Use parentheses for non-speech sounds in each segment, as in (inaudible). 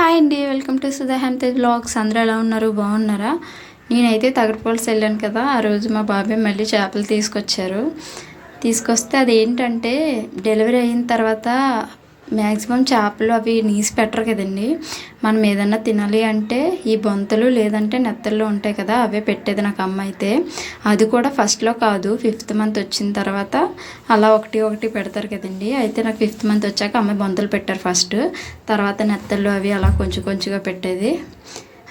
Hi అండి welcome to Sudha Hemtej blogs అందరూ ఎలా ఉన్నారు? బాగున్నారా? నేనైతే తగరపోల్సి వెళ్ళాను కదా ఆ రోజు మా బాబాయ్ మళ్ళీ చేపలు తీసుకొచ్చారు. తీసుకొస్తే అది ఏంటంటే డెలివరీ అయిన తర్వాత మ్యాక్సిమం చేపలు అవి నీసి పెట్టరు కదండి. మనం ఏదన్నా తినాలి అంటే ఈ బొంతలు లేదంటే నెత్తళ్ళు ఉంటాయి కదా అవే పెట్టేది నాకు అమ్మ అయితే. అది కూడా ఫస్ట్లో కాదు ఫిఫ్త్ మంత్ వచ్చిన తర్వాత అలా ఒకటి ఒకటి పెడతారు కదండి. అయితే నాకు ఫిఫ్త్ మంత్ వచ్చాక అమ్మ బొంతలు పెట్టారు ఫస్ట్ తర్వాత నెత్తళ్ళు అవి అలా కొంచెం కొంచెంగా పెట్టేది.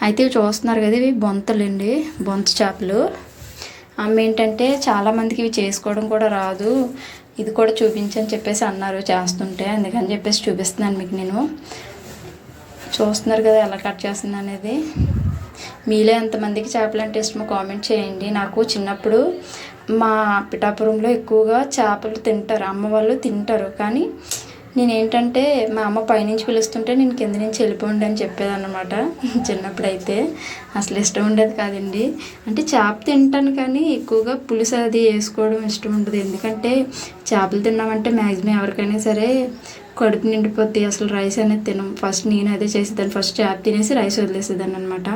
అయితే ఇవి చూస్తున్నారు కదా ఇవి బొంతలండి బొంత చేపలు. అమ్మ ఏంటంటే చాలామందికి ఇవి చేసుకోవడం కూడా రాదు. ఇది కూడా చూపించని చెప్పేసి అన్నారు చేస్తుంటే. అందుకని చెప్పేసి చూపిస్తున్నాను మీకు నేను. చూస్తున్నారు కదా ఎలా కట్ చేస్తుంది అనేది. మీలో ఎంతమందికి చేపలు అంటే ఇష్టమో కామెంట్ చేయండి. నాకు చిన్నప్పుడు మా పిఠాపురంలో ఎక్కువగా చేపలు తింటారు. అమ్మ వాళ్ళు తింటారు. కానీ నేనేంటంటే మా అమ్మ పైనుంచి పిలుస్తుంటే నేను కింద నుంచి వెళ్ళిపోండి అని చెప్పేదన్నమాట. (laughs) చిన్నప్పుడైతే. అసలు ఇష్టం ఉండేది కాదండి. అంటే చేప తింటాను కానీ ఎక్కువగా పులుసు అది వేసుకోవడం ఇష్టం ఉండదు. ఎందుకంటే చేపలు తిన్నామంటే మ్యాక్సిమం ఎవరికైనా సరే కడుపు నిండిపోద్ది. అసలు రైస్ అనేది తినం. ఫస్ట్ నేను అదే చేసేదాన్ని. ఫస్ట్ చేప తినేసి రైస్ వదిలేసేదాన్ని అనమాట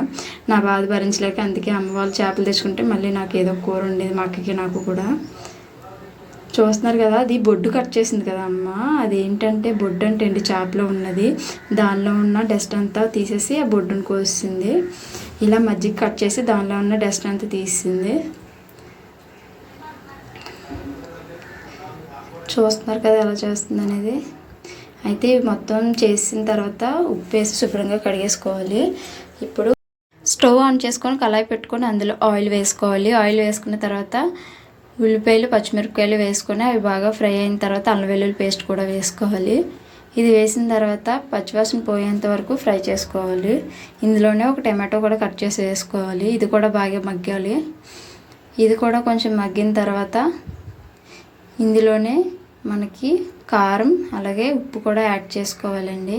నా బాధ భరించలేక అందుకే అమ్మ వాళ్ళు చేపలు తెచ్చుకుంటే మళ్ళీ నాకు ఏదో కూర ఉండేది మా అక్కకి నాకు కూడా. చూస్తున్నారు కదా అది బొడ్డు కట్ చేసింది కదా అమ్మ. అది ఏంటంటే బొడ్డు అంటే అండి చేపలో ఉన్నది. దానిలో ఉన్న డస్ట్ అంతా తీసేసి ఆ బొడ్డును కోసింది. ఇలా మజ్జిగ కట్ చేసి దానిలో ఉన్న డస్ట్ అంతా తీసింది. చూస్తున్నారు కదా ఎలా చేస్తుంది అనేది. అయితే మొత్తం చేసిన తర్వాత ఉప్పు వేసి శుభ్రంగా కడిగేసుకోవాలి. ఇప్పుడు స్టవ్ ఆన్ చేసుకొని కళాయి పెట్టుకొని అందులో ఆయిల్ వేసుకోవాలి. ఆయిల్ వేసుకున్న తర్వాత ఉల్లిపాయలు పచ్చిమిరపకాయలు వేసుకొని అవి బాగా ఫ్రై అయిన తర్వాత అల్లం వెల్లుల్లి పేస్ట్ కూడా వేసుకోవాలి. ఇది వేసిన తర్వాత పచ్చివాసన పోయేంత వరకు ఫ్రై చేసుకోవాలి. ఇందులోనే ఒక టమాటో కూడా కట్ చేసి వేసుకోవాలి. ఇది కూడా బాగా మగ్గాలి. ఇది కూడా కొంచెం మగ్గిన తర్వాత ఇందులోనే మనకి కారం అలాగే ఉప్పు కూడా యాడ్ చేసుకోవాలండి.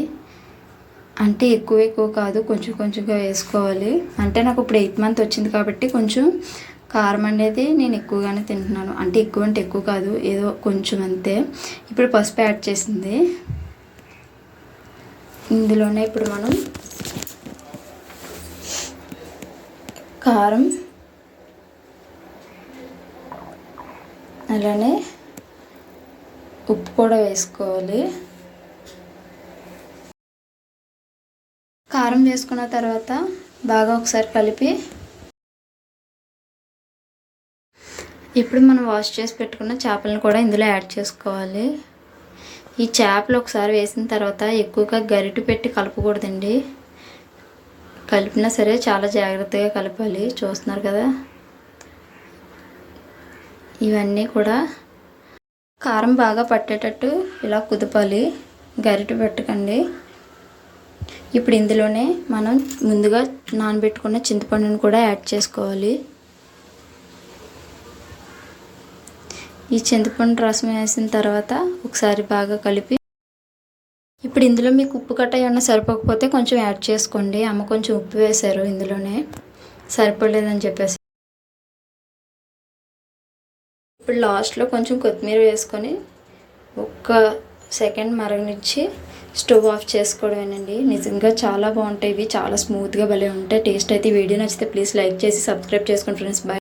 అంటే ఎక్కువ ఎక్కువ కాదు కొంచెం కొంచెంగా వేసుకోవాలి. అంటే నాకు ఇప్పుడు ఎయిత్ మంత్ వచ్చింది కాబట్టి కొంచెం కారం అనేది నేను ఎక్కువగానే తింటున్నాను. అంటే ఎక్కువ అంటే ఎక్కువ కాదు ఏదో కొంచెం అంతే. ఇప్పుడు పసుపు యాడ్ చేసింది. ఇందులోనే ఇప్పుడు మనం కారం అలానే ఉప్పు కూడా వేసుకోవాలి. కారం వేసుకున్న తర్వాత బాగా ఒకసారి కలిపి ఇప్పుడు మనం వాష్ చేసి పెట్టుకున్న చేపలను కూడా ఇందులో యాడ్ చేసుకోవాలి. ఈ చేపలు ఒకసారి వేసిన తర్వాత ఎక్కువగా గరిటె పెట్టి కలపకూడదండి. కలిపినా సరే చాలా జాగ్రత్తగా కలపాలి. చూస్తున్నారు కదా? ఇవన్నీ కూడా కారం బాగా పట్టేటట్టు ఇలా కుదపాలి. గరిటె పెట్టకండి. ఇప్పుడు ఇందులోనే మనం ముందుగా నానబెట్టుకున్న చింతపండును కూడా యాడ్ చేసుకోవాలి. ఈ చింతపండు రసం వేసిన తర్వాత ఒకసారి బాగా కలిపి ఇప్పుడు ఇందులో మీకు ఉప్పు కట్ట ఏమన్నా సరిపోకపోతే కొంచెం యాడ్ చేసుకోండి. అమ్మ కొంచెం ఉప్పు వేశారు ఇందులోనే. సరిపోలేదని చెప్పేసి. ఇప్పుడు లాస్ట్లో కొంచెం కొత్తిమీర వేసుకొని ఒక్క సెకండ్ మరగనిచ్చి స్టవ్ ఆఫ్ చేసుకోవడమేనండి. నిజంగా చాలా బాగుంటాయి. ఇవి చాలా స్మూత్గా భలే ఉంటాయి. టేస్ట్ అయితే వీడియో నచ్చితే ప్లీజ్ లైక్ చేసి సబ్స్క్రైబ్ చేసుకోండి ఫ్రెండ్స్. బాయ్